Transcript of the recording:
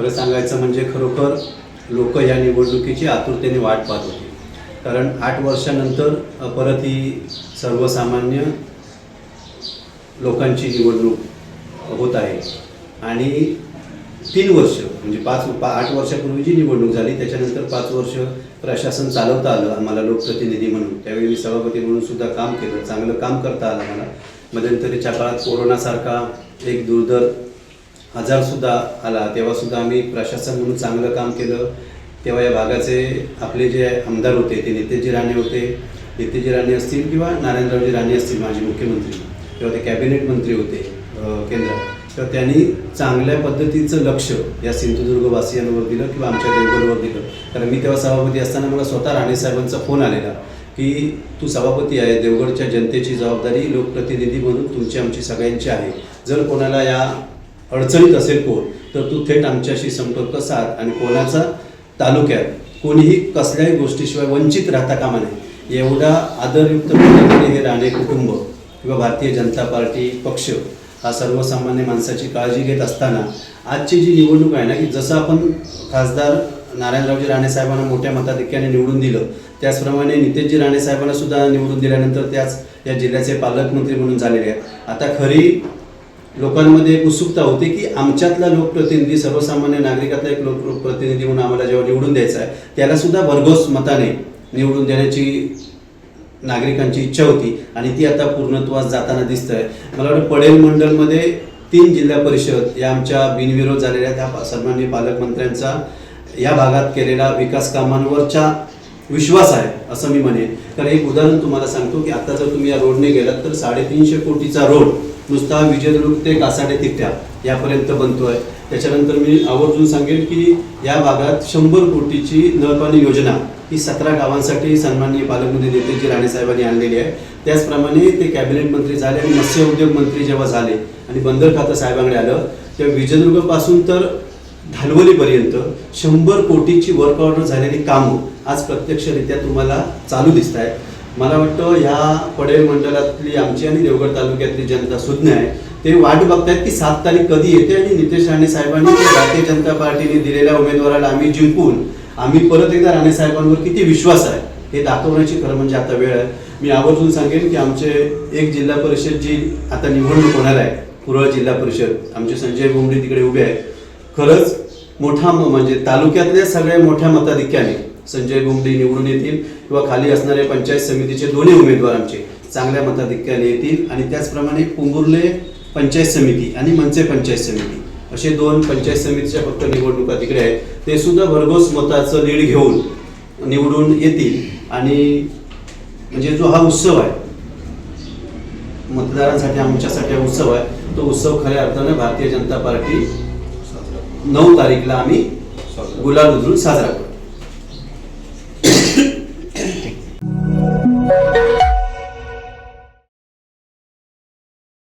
खरं सांगायचं म्हणजे खरोखर लोक या निवडणुकीची आतुरतेने वाट पाहत होती. कारण आठ वर्षानंतर परत ही सर्वसामान्य लोकांची निवडणूक होत आहे. आणि तीन वर्ष म्हणजे पाच पा आठ वर्षापूर्वी जी निवडणूक झाली त्याच्यानंतर पाच वर्ष प्रशासन चालवता आलं आम्हाला लोकप्रतिनिधी म्हणून. त्यावेळी मी सभापती म्हणून सुद्धा काम केलं चांगलं काम करता आलं मला मध्यंतरीच्या काळात कोरोनासारखा एक दुर्धर आजारसुद्धा आला. तेव्हासुद्धा आम्ही प्रशासन म्हणून चांगलं काम केलं. तेव्हा या भागाचे आपले जे आमदार होते ते नितेशजी राणे होते. नितेशजी राणे असतील किंवा नारायणरावजी राणे असतील माजी मुख्यमंत्री. तेव्हा ते कॅबिनेट मंत्री होते केंद्र केंद्रात. तर त्यांनी चांगल्या पद्धतीचं लक्ष या सिंधुदुर्गवासियांवर दिलं किंवा आमच्या देवगडवर दिलं. कारण मी तेव्हा सभापती असताना मला स्वतः राणे साहेबांचा फोन आलेला की तू सभापती आहे देवगडच्या जनतेची जबाबदारी लोकप्रतिनिधी म्हणून तुमची आमची सगळ्यांची आहे. जर कोणाला या अडचणीत असेल कोण तर तू थेट आमच्याशी संपर्क साध आणि कोणाचा तालुक्यात कोणीही कसल्याही गोष्टीशिवाय वंचित राहता कामा नये. एवढा आदरयुक्त पद्धतीने हे राणे कुटुंब किंवा भारतीय जनता पार्टी पक्ष हा सर्वसामान्य माणसाची काळजी घेत असताना आजची जी निवडणूक आहे ना की जसं आपण खासदार नारायणरावजी राणे साहेबांना मोठ्या मताधिक्याने निवडून दिलं त्याचप्रमाणे नितेशजी राणे साहेबांना सुद्धा निवडून दिल्यानंतर त्याच या जिल्ह्याचे पालकमंत्री म्हणून झालेले आहेत. आता खरी लोकांमध्ये एक उत्सुकता होती की आमच्यातला लोकप्रतिनिधी सर्वसामान्य नागरिकातला एक लोकप्रतिनिधी म्हणून आम्हाला जेव्हा निवडून द्यायचा आहे त्याला सुद्धा भरघोस मताने निवडून देण्याची नागरिकांची इच्छा होती आणि ती आता पूर्णत्वास जाताना दिसत आहे मला वाटतं पडेल मंडलमध्ये तीन जिल्हा परिषद या आमच्या बिनविरोध झालेल्या त्या सन्माननीय पालकमंत्र्यांचा या भागात केलेला विकास कामांवरचा विश्वास आहे असं मी म्हणेन. कारण एक उदाहरण तुम्हाला सांगतो की आता जर तुम्ही या रोडने गेलात तर साडेतीनशे कोटीचा रोड नुसता विजयदुर्ग ते कासाडे तिट्या यापर्यंत बनतोय. त्याच्यानंतर मी आवर्जून सांगेन की या भागात शंभर कोटीची नळपाणी योजना ही सतरा गावांसाठी सन्माननीय पालकमंत्री नेतेजी राणेसाहेबांनी आणलेली आहे. त्याचप्रमाणे ते कॅबिनेट मंत्री झाले आणि मत्स्य उद्योग मंत्री जेव्हा झाले आणि बंदर खातं साहेबांकडे आलं तेव्हा विजयदुर्गपासून तर धालवलीपर्यंत शंभर कोटीची वर्क ऑर्डर झालेली कामं आज प्रत्यक्षरित्या तुम्हाला चालू दिसत आहेत मला वाटतं ह्या पडेल मंडळातली आमची आणि देवगड तालुक्यातली जनता सुज्ञ आहे. ते वाट बघतायत की सात तारीख कधी येते आणि नितेश राणे साहेबांनी भारतीय जनता पार्टीने दिलेल्या उमेदवाराला आम्ही जिंकून आम्ही परत एकदा राणे साहेबांवर किती विश्वास आहे हे दाखवण्याची खरं म्हणजे आता वेळ आहे. मी आवर्जून सांगेन की आमचे एक जिल्हा परिषद जी आता निवडणूक होणार आहे कुरळ जिल्हा परिषद आमचे संजय बोंबडे तिकडे उभे आहेत. खरंच मोठा म- म्हणजे तालुक्यातल्या सगळ्या मोठ्या मताधिक्याने संजय बोंबडे निवडून येतील किंवा खाली असणारे पंचायत समितीचे दोन्ही उमेदवार आमचे चांगल्या मताधिक्याने येतील आणि त्याचप्रमाणे पुंगुर्ले पंचायत समिती आणि मनसे पंचायत समिती असे दोन पंचायत समितीच्या फक्त निवडणुका तिकडे आहेत. ते सुद्धा भरघोस मताचं लीड घेऊन निवडून येतील आणि म्हणजे जो हा उत्सव आहे मतदारांसाठी आमच्यासाठी हा उत्सव आहे तो उत्सव खऱ्या अर्थानं भारतीय जनता पार्टी नऊ तारीखला आम्ही गुलाल उधळून साजरा करू